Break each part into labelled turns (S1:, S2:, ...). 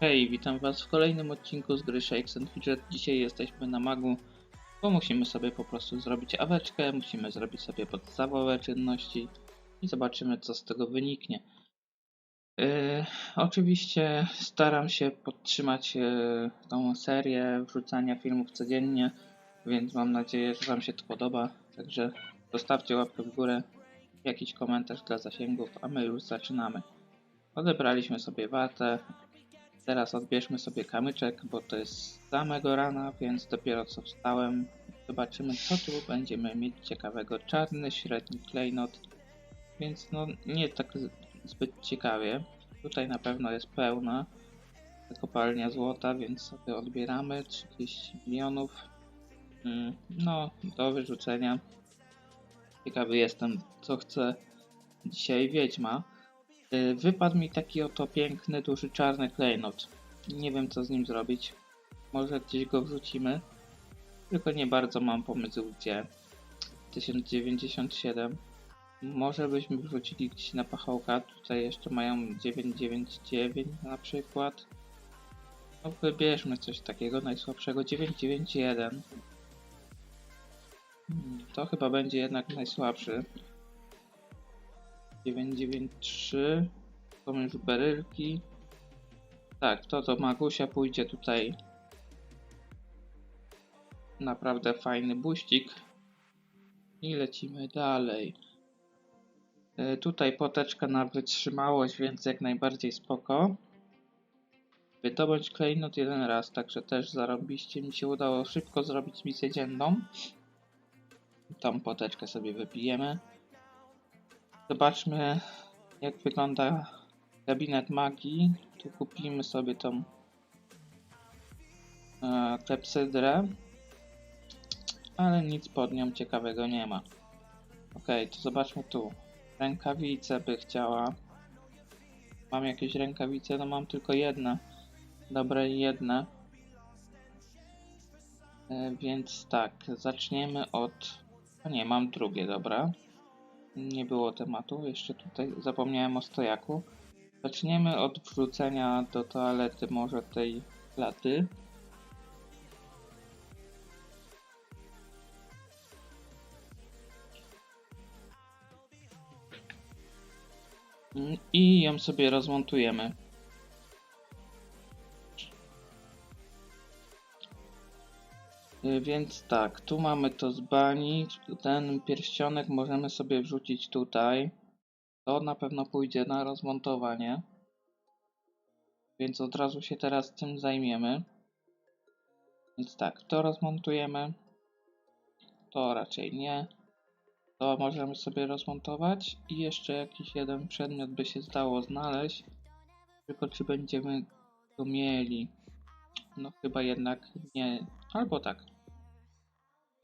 S1: Hej, witam was w kolejnym odcinku z gry Shakes and Fidget. Dzisiaj jesteśmy na magu, bo musimy sobie po prostu zrobić aweczkę, musimy zrobić sobie podstawowe czynności i zobaczymy co z tego wyniknie. Yy, oczywiście staram się podtrzymać yy, tą serię wrzucania filmów codziennie, więc mam nadzieję, że wam się to podoba. Także zostawcie łapkę w górę, jakiś komentarz dla zasięgów, a my już zaczynamy. Odebraliśmy sobie watę, Teraz odbierzmy sobie kamyczek, bo to jest z samego rana, więc dopiero co wstałem. Zobaczymy co tu będziemy mieć ciekawego. Czarny, średni klejnot, więc no nie tak zbyt ciekawie. Tutaj na pewno jest pełna kopalnia złota, więc sobie odbieramy 30 milionów. Mm, No, do wyrzucenia. Ciekawy jestem, co chce dzisiaj Wiedźma. Y, Wypadł mi taki oto piękny, duży czarny klejnot. Nie wiem co z nim zrobić. Może gdzieś go wrzucimy. Tylko nie bardzo mam pomysł gdzie. 1097. Może byśmy wrzucili gdzieś na pachołka. Tutaj jeszcze mają 999 na przykład. No wybierzmy coś takiego najsłabszego. 991. Hmm, To chyba będzie jednak najsłabszy. 993 są już berylki tak, to to Magusia pójdzie tutaj. Naprawdę fajny buścik. I lecimy dalej. E, tutaj poteczka na wytrzymałość, więc jak najbardziej spoko. Wydobądź klejnot jeden raz, także też zarobiście. Mi się udało szybko zrobić misję dzienną. Tą poteczkę sobie wypijemy Zobaczmy, jak wygląda gabinet magii. Tu kupimy sobie tą e, klepsydrę, ale nic pod nią ciekawego nie ma. Ok, to zobaczmy tu. Rękawice by chciała. Mam jakieś rękawice? No mam tylko jedne. Dobre jedne. E, więc tak, zaczniemy od... A nie, mam drugie, dobra nie było tematu. Jeszcze tutaj zapomniałem o stojaku. Zaczniemy od wrzucenia do toalety może tej laty. Mm, I ją sobie rozmontujemy. Więc tak, tu mamy to z bani. Ten pierścionek możemy sobie wrzucić tutaj. To na pewno pójdzie na rozmontowanie. Więc od razu się teraz tym zajmiemy. Więc tak, to rozmontujemy. To raczej nie. To możemy sobie rozmontować. I jeszcze jakiś jeden przedmiot by się zdało znaleźć. Tylko czy będziemy go mieli? No chyba jednak nie. Albo tak.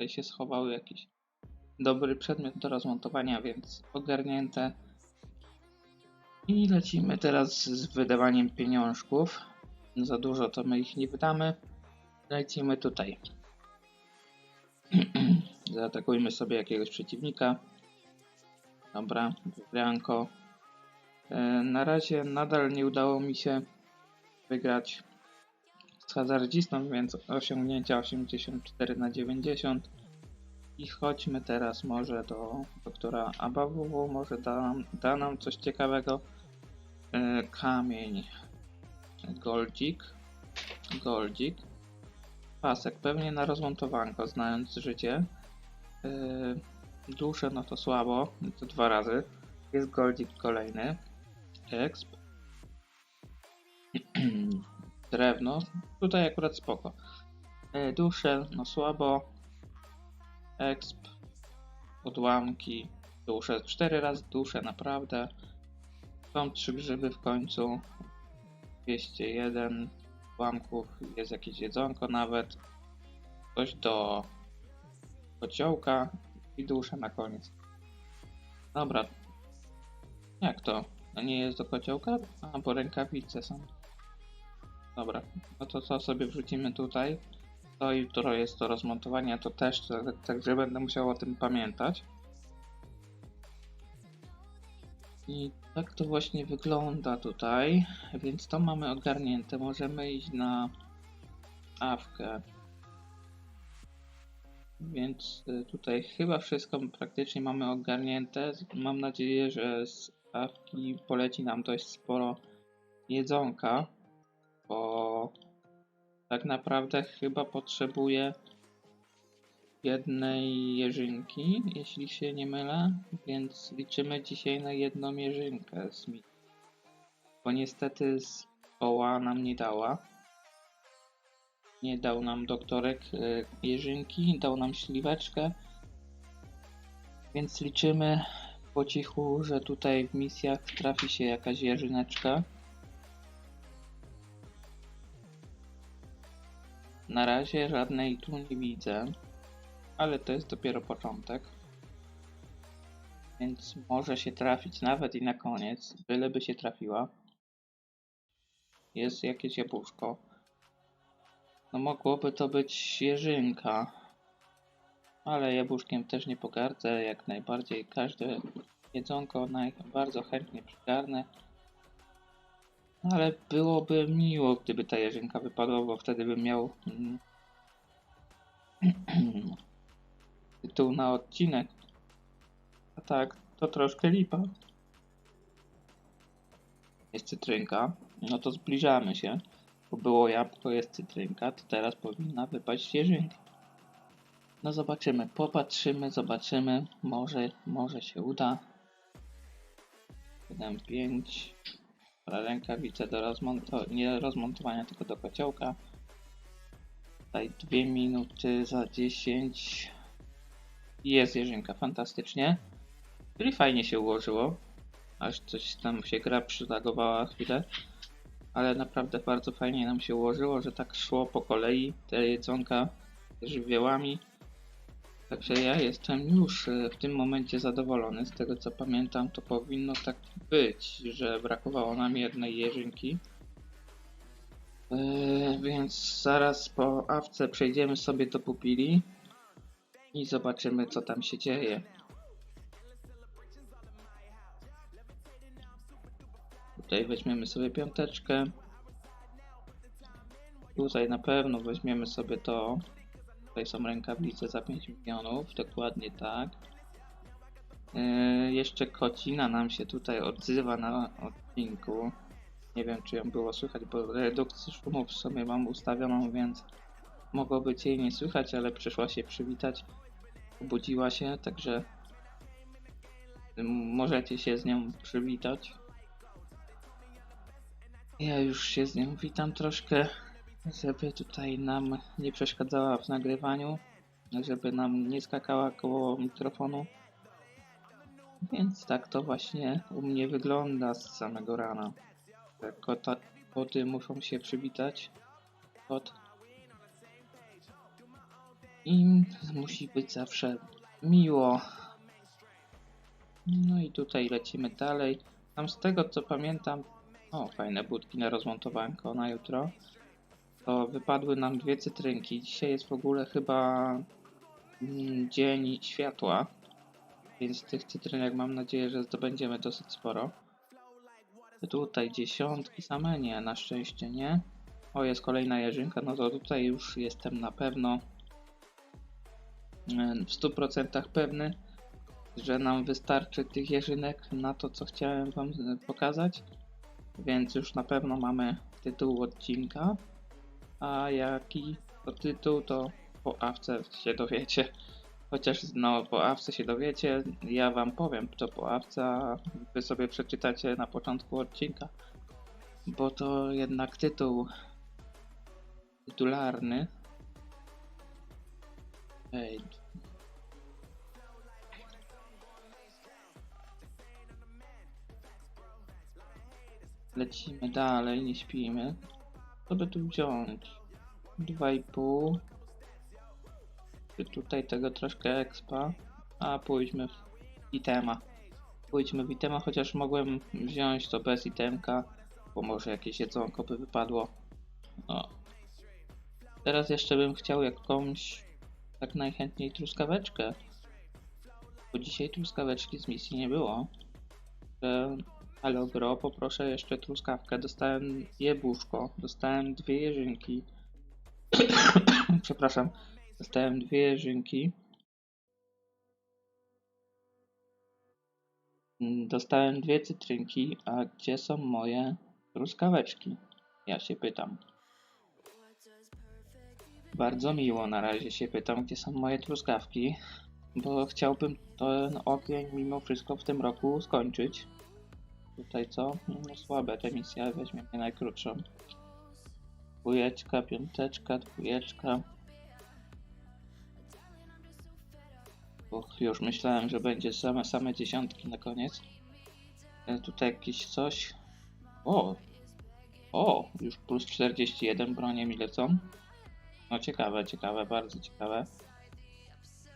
S1: Tutaj się schował jakiś dobry przedmiot do rozmontowania, więc ogarnięte. I lecimy teraz z wydawaniem pieniążków. Za dużo to my ich nie wydamy. Lecimy tutaj. Zaatakujmy sobie jakiegoś przeciwnika. Dobra, wybranko. E, Na razie nadal nie udało mi się wygrać z hazardzistą, więc osiągnięcia 84 na 90. I chodźmy teraz może do doktora ABWW, może da da nam coś ciekawego. E, kamień. Goldzik. Goldzik. Pasek, pewnie na rozmontowanko, znając życie. E, duszę, no to słabo, to dwa razy. Jest goldzik kolejny. Exp. Drewno, tutaj akurat spoko. E, dusze, no słabo. Exp. Odłamki. Dusze. Cztery razy dusze, naprawdę. Są trzy grzyby w końcu. 201 odłamków. Jest jakieś jedzonko nawet. Coś do kociołka i dusze na koniec. Dobra. Jak to? No nie jest do kociołka? A, bo rękawice są. Dobra, no to co sobie wrzucimy tutaj? To jutro jest do rozmontowania, to też, tak- także będę musiał o tym pamiętać. I Tak to właśnie wygląda tutaj, więc to mamy ogarnięte. Możemy iść na awkę. Więc y, tutaj chyba wszystko praktycznie mamy ogarnięte. Mam nadzieję, że z awki poleci nam dość sporo jedzonka, bo tak naprawdę chyba potrzebuję jednej jeżynki, jeśli się nie mylę, więc liczymy dzisiaj na jedną jeżynkę z mi. Bo niestety z Oła nam nie dała. Nie dał nam doktorek y, jeżynki, dał nam śliweczkę. Więc liczymy po cichu, że tutaj w misjach trafi się jakaś jeżyneczka. Na razie żadnej tu nie widzę, ale to jest dopiero początek. Więc może się trafić nawet i na koniec, byleby się trafiła. Jest jakieś jabłuszko. No mogłoby to być jeżynka. Ale jabłuszkiem też nie pogardzę, jak najbardziej każde jedzonko bardzo chętnie przygarnę. Ale byłoby miło, gdyby ta jeżynka wypadła, bo wtedy bym miał mm, tytuł na odcinek. A tak, to troszkę lipa. Jest cytrynka, no to zbliżamy się. Bo było jabłko, jest cytrynka, to teraz powinna wypaść jeżynka. No zobaczymy, popatrzymy, zobaczymy. Może, może się uda. 7, 5. Rękawice do rozmontowania, nie rozmontowania, tylko do kociołka. Tutaj 2 minuty za 10. Jest jeżynka, fantastycznie. Czyli fajnie się ułożyło. Aż coś tam się gra przylagowała chwilę. Ale naprawdę bardzo fajnie nam się ułożyło, że tak szło po kolei te jedzonka z żywiołami. Także ja jestem już e, w tym momencie zadowolony. Z tego co pamiętam, to powinno tak być, że brakowało nam jednej jeżynki. Yy, więc zaraz po awce przejdziemy sobie do pupili i zobaczymy co tam się dzieje. Tutaj weźmiemy sobie piąteczkę. Tutaj na pewno weźmiemy sobie to. Tutaj są rękawice za 5 milionów, dokładnie tak. Yy, jeszcze kocina nam się tutaj odzywa na odcinku. Nie wiem, czy ją było słychać, bo redukcję szumów w sumie mam ustawioną, więc mogło być jej nie słychać, ale przyszła się przywitać. Obudziła się, także możecie się z nią przywitać. Ja już się z nią witam troszkę, żeby tutaj nam nie przeszkadzała w nagrywaniu, żeby nam nie skakała koło mikrofonu. Więc tak to właśnie u mnie wygląda z samego rana. Kota, koty muszą się przywitać. Kot. I musi być zawsze miło. No i tutaj lecimy dalej. Tam z tego co pamiętam, o fajne budki na rozmontowanko na jutro. To wypadły nam dwie cytrynki. Dzisiaj jest w ogóle chyba mm, dzień światła. Więc tych cytrynek mam nadzieję, że zdobędziemy dosyć sporo. Tutaj dziesiątki same nie, na szczęście nie. O, jest kolejna jeżynka, no to tutaj już jestem na pewno w 100% pewny, że nam wystarczy tych jeżynek na to, co chciałem Wam pokazać. Więc już na pewno mamy tytuł odcinka. A jaki to tytuł, to po awce się dowiecie. Chociaż no, po awce się dowiecie, ja wam powiem, to po awce, wy sobie przeczytacie na początku odcinka. Bo to jednak tytuł tytularny. Ej. Lecimy dalej, nie śpimy. By tu wziąć? 2,5 tutaj tego troszkę expa, a pójdźmy w itema. Pójdźmy w itema, chociaż mogłem wziąć to bez itemka, bo może jakieś jedzonko by wypadło. O. Teraz jeszcze bym chciał jakąś tak najchętniej truskaweczkę, bo dzisiaj truskaweczki z misji nie było. Halo bro, poproszę jeszcze truskawkę. Dostałem jebłuszko, dostałem dwie jeżynki. Przepraszam, dostałem dwie jeżynki. Dostałem dwie cytrynki, a gdzie są moje truskaweczki? Ja się pytam. Bardzo miło na razie się pytam, gdzie są moje truskawki, bo chciałbym ten ogień mimo wszystko w tym roku skończyć. Tutaj co? No słabe te misje, weźmiemy najkrótszą. Dwójeczka, piąteczka, dwójeczka. Och, już myślałem, że będzie same, same dziesiątki na koniec. E, tutaj jakieś coś. O! O! Już plus 41 bronie mi lecą. No ciekawe, ciekawe, bardzo ciekawe.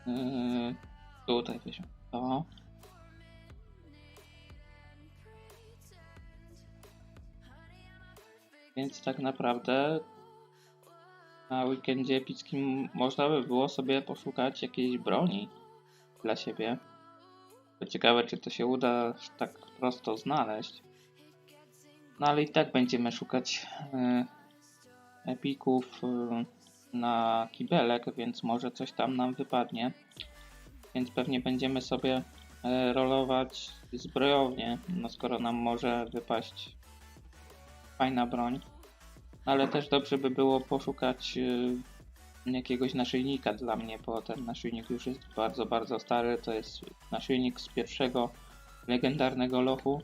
S1: Yy, tutaj weźmy to. Więc tak naprawdę na weekendzie epickim można by było sobie poszukać jakiejś broni dla siebie. To ciekawe, czy to się uda tak prosto znaleźć. No ale i tak będziemy szukać e, epików e, na kibelek, więc może coś tam nam wypadnie. Więc pewnie będziemy sobie e, rolować zbrojownie, no skoro nam może wypaść fajna broń. Ale też dobrze by było poszukać y, jakiegoś naszyjnika dla mnie, bo ten naszyjnik już jest bardzo, bardzo stary. To jest naszyjnik z pierwszego legendarnego lochu,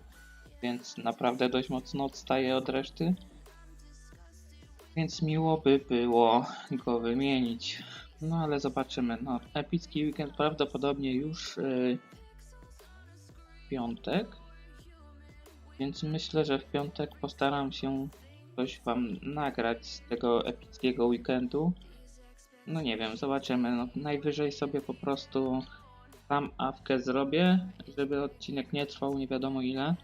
S1: więc naprawdę dość mocno odstaje od reszty. Więc miło by było go wymienić. No ale zobaczymy. No, epicki weekend prawdopodobnie już yy, piątek. Więc myślę, że w piątek postaram się coś wam nagrać z tego epickiego weekendu. No nie wiem, zobaczymy. No, najwyżej sobie po prostu tam awkę zrobię, żeby odcinek nie trwał nie wiadomo ile.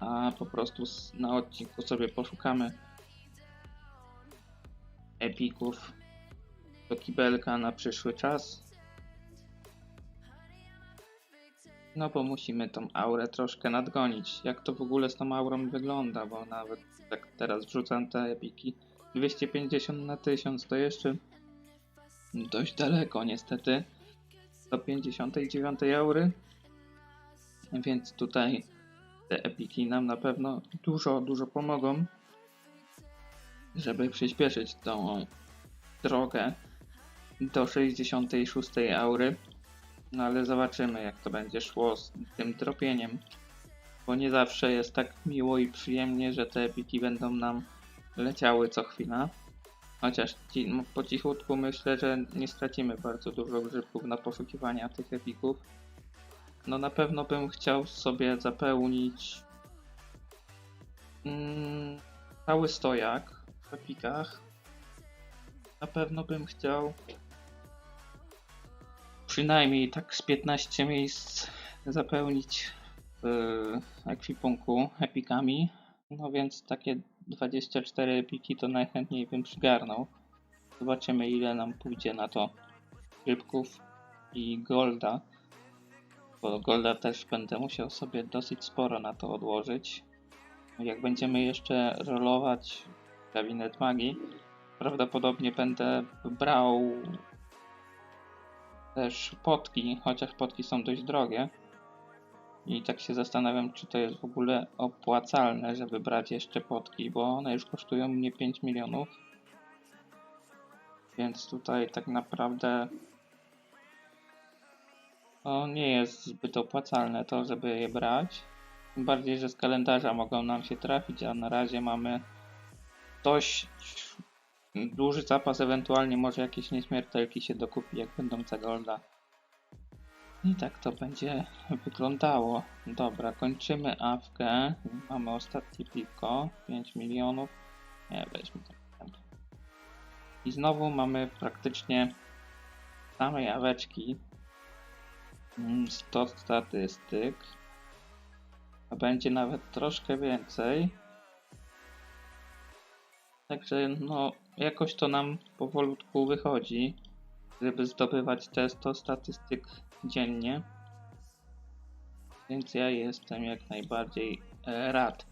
S1: A po prostu na odcinku sobie poszukamy epików do kibelka na przyszły czas. No bo musimy tą aurę troszkę nadgonić. Jak to w ogóle z tą aurą wygląda, bo nawet tak teraz wrzucam te epiki 250 na 1000 to jeszcze dość daleko niestety do 59 aury. Więc tutaj te epiki nam na pewno dużo, dużo pomogą, żeby przyspieszyć tą drogę do 66 aury. No ale zobaczymy, jak to będzie szło z tym dropieniem. Bo nie zawsze jest tak miło i przyjemnie, że te epiki będą nam leciały co chwila. Chociaż ci, no, po cichutku myślę, że nie stracimy bardzo dużo grzybków na poszukiwania tych epików. No na pewno bym chciał sobie zapełnić mm, cały stojak w epikach. Na pewno bym chciał przynajmniej tak z 15 miejsc zapełnić w ekwipunku epikami. No więc takie 24 epiki to najchętniej bym przygarnął. Zobaczymy ile nam pójdzie na to rybków i golda. Bo golda też będę musiał sobie dosyć sporo na to odłożyć. Jak będziemy jeszcze rolować gabinet magii, prawdopodobnie będę brał też potki, chociaż potki są dość drogie. I tak się zastanawiam, czy to jest w ogóle opłacalne, żeby brać jeszcze potki, bo one już kosztują mnie 5 milionów. Więc tutaj tak naprawdę no, nie jest zbyt opłacalne to, żeby je brać. Tym bardziej, że z kalendarza mogą nam się trafić, a na razie mamy dość duży zapas, ewentualnie może jakieś nieśmiertelki się dokupi, jak będą za golda. I tak to będzie wyglądało. Dobra, kończymy awkę. Mamy ostatnie piwko. 5 milionów. Nie, weźmy to. I znowu mamy praktycznie samej aweczki. Mm, 100 statystyk. A będzie nawet troszkę więcej. Także no, jakoś to nam powolutku wychodzi, żeby zdobywać te 100 statystyk dziennie. Więc ja jestem jak najbardziej e, rad.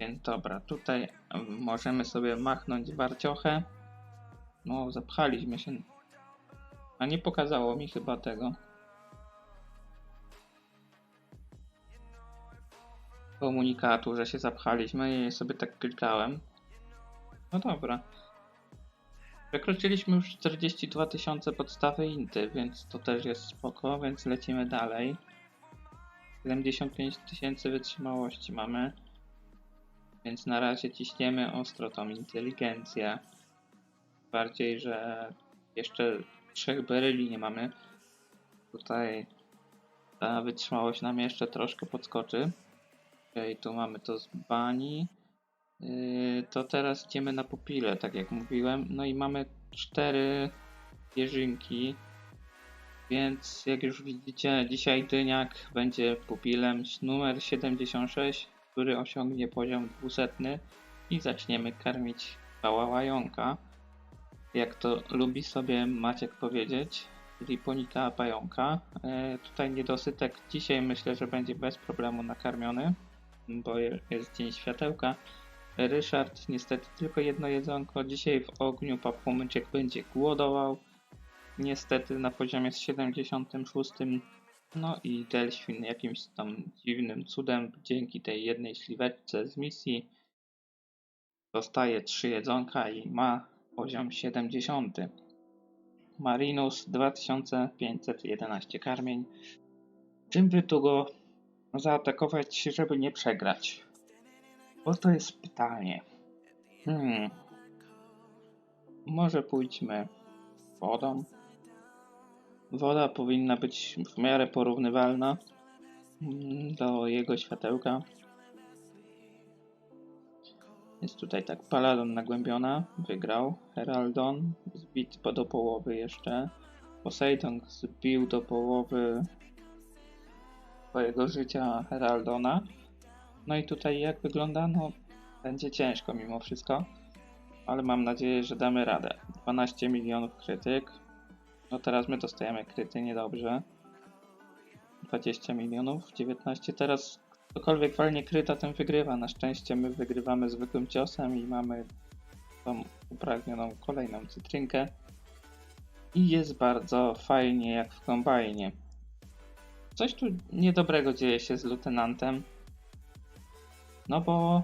S1: Więc dobra, tutaj możemy sobie machnąć warciochę. No, zapchaliśmy się. A nie pokazało mi chyba tego. Komunikatu, że się zapchaliśmy i sobie tak klikałem. No dobra. Przekroczyliśmy już 42 tysiące podstawy inty, więc to też jest spoko, więc lecimy dalej. 75 tysięcy wytrzymałości mamy. Więc na razie ciśniemy ostro tą inteligencję. Bardziej, że jeszcze trzech beryli nie mamy. Tutaj ta wytrzymałość nam jeszcze troszkę podskoczy. Okej, tu mamy to z bani. Yy, to teraz idziemy na pupile, tak jak mówiłem. No i mamy cztery jeżynki. Więc jak już widzicie, dzisiaj dyniak będzie pupilem numer 76, który osiągnie poziom 200 i zaczniemy karmić pałałająka. Jak to lubi sobie Maciek powiedzieć, czyli ponika pająka. E, tutaj niedosytek dzisiaj myślę, że będzie bez problemu nakarmiony, bo je- jest dzień światełka. Ryszard niestety tylko jedno jedzonko. Dzisiaj w ogniu papłomyczek będzie głodował. Niestety na poziomie z 76. No i Delświn jakimś tam dziwnym cudem dzięki tej jednej śliweczce z misji dostaje 3 jedzonka i ma poziom 70. Marinus 2511 karmień. Czym by tu go zaatakować, żeby nie przegrać? Bo to jest pytanie. Hmm. Może pójdźmy wodą. Woda powinna być w miarę porównywalna mm, do jego światełka. Jest tutaj tak Paladon nagłębiona, wygrał. Heraldon zbit do połowy jeszcze. Poseidon zbił do połowy swojego życia Heraldona. No i tutaj jak wygląda? No będzie ciężko mimo wszystko. Ale mam nadzieję, że damy radę. 12 milionów krytyk. No teraz my dostajemy kryty, niedobrze. 20 milionów, 19. Teraz ktokolwiek walnie kryta, ten wygrywa. Na szczęście my wygrywamy zwykłym ciosem i mamy tą upragnioną kolejną cytrynkę. I jest bardzo fajnie jak w kombajnie. Coś tu niedobrego dzieje się z lutenantem. No bo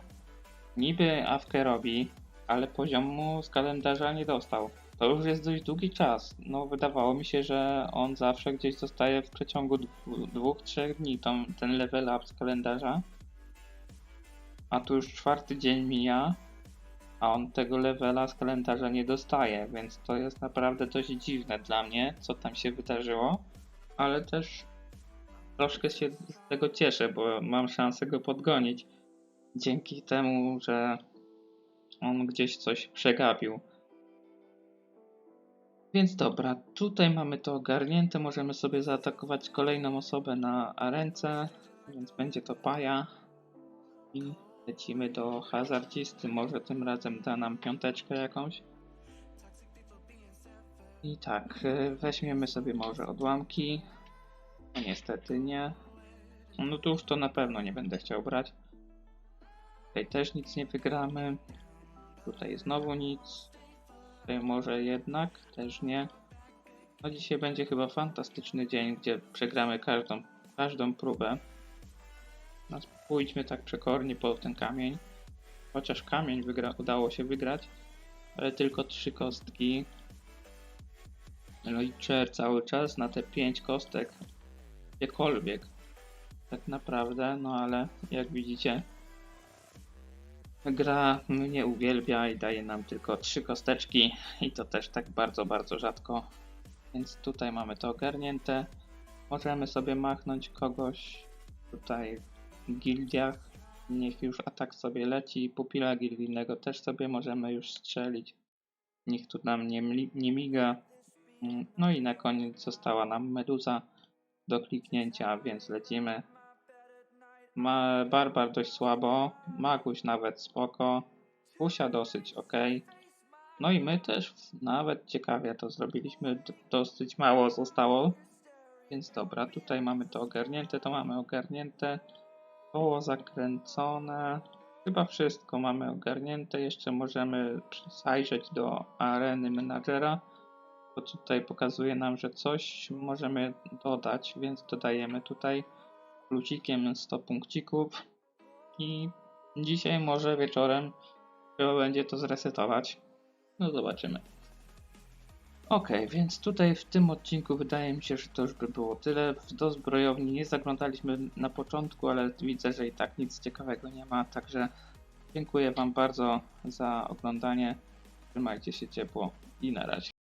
S1: niby awkę robi, ale poziomu z kalendarza nie dostał. To już jest dość długi czas. No, wydawało mi się, że on zawsze gdzieś dostaje w przeciągu dwóch, trzech dni tą, ten level up z kalendarza. A tu już czwarty dzień mija, a on tego levela z kalendarza nie dostaje, więc to jest naprawdę dość dziwne dla mnie, co tam się wydarzyło. Ale też troszkę się z tego cieszę, bo mam szansę go podgonić. Dzięki temu, że on gdzieś coś przegapił. Więc dobra, tutaj mamy to ogarnięte. Możemy sobie zaatakować kolejną osobę na arence, więc będzie to Paja. I lecimy do hazardzisty. Może tym razem da nam piąteczkę jakąś. I tak, y, weźmiemy sobie może odłamki. No niestety nie. No tu już to na pewno nie będę chciał brać. Tutaj też nic nie wygramy. Tutaj znowu nic. Tutaj może jednak, też nie. No dzisiaj będzie chyba fantastyczny dzień, gdzie przegramy każdą, każdą próbę. No pójdźmy tak przekornie po ten kamień. Chociaż kamień wygra, udało się wygrać, ale tylko trzy kostki. No i czer cały czas na te pięć kostek. Gdziekolwiek. Tak naprawdę, no ale jak widzicie, Gra mnie uwielbia i daje nam tylko trzy kosteczki i to też tak bardzo, bardzo rzadko. Więc tutaj mamy to ogarnięte. Możemy sobie machnąć kogoś tutaj w gildiach. Niech już atak sobie leci. Pupila gildijnego też sobie możemy już strzelić. Niech tu nam nie, nie miga. Mm, No i na koniec została nam meduza do kliknięcia, więc lecimy. Ma Barbar dość słabo, Maguś nawet spoko, Fusia dosyć ok. No i my też nawet ciekawie to zrobiliśmy, dosyć mało zostało. Więc dobra, tutaj mamy to ogarnięte, to mamy ogarnięte. Koło zakręcone. Chyba wszystko mamy ogarnięte. Jeszcze możemy zajrzeć do areny menadżera, bo tutaj pokazuje nam, że coś możemy dodać, więc dodajemy tutaj plusikiem 100 punkcików i dzisiaj może wieczorem trzeba będzie to zresetować. No zobaczymy. Ok, więc tutaj w tym odcinku wydaje mi się, że to już by było tyle. Do zbrojowni nie zaglądaliśmy na początku, ale widzę, że i tak nic ciekawego nie ma, także dziękuję Wam bardzo za oglądanie. Trzymajcie się ciepło i na razie.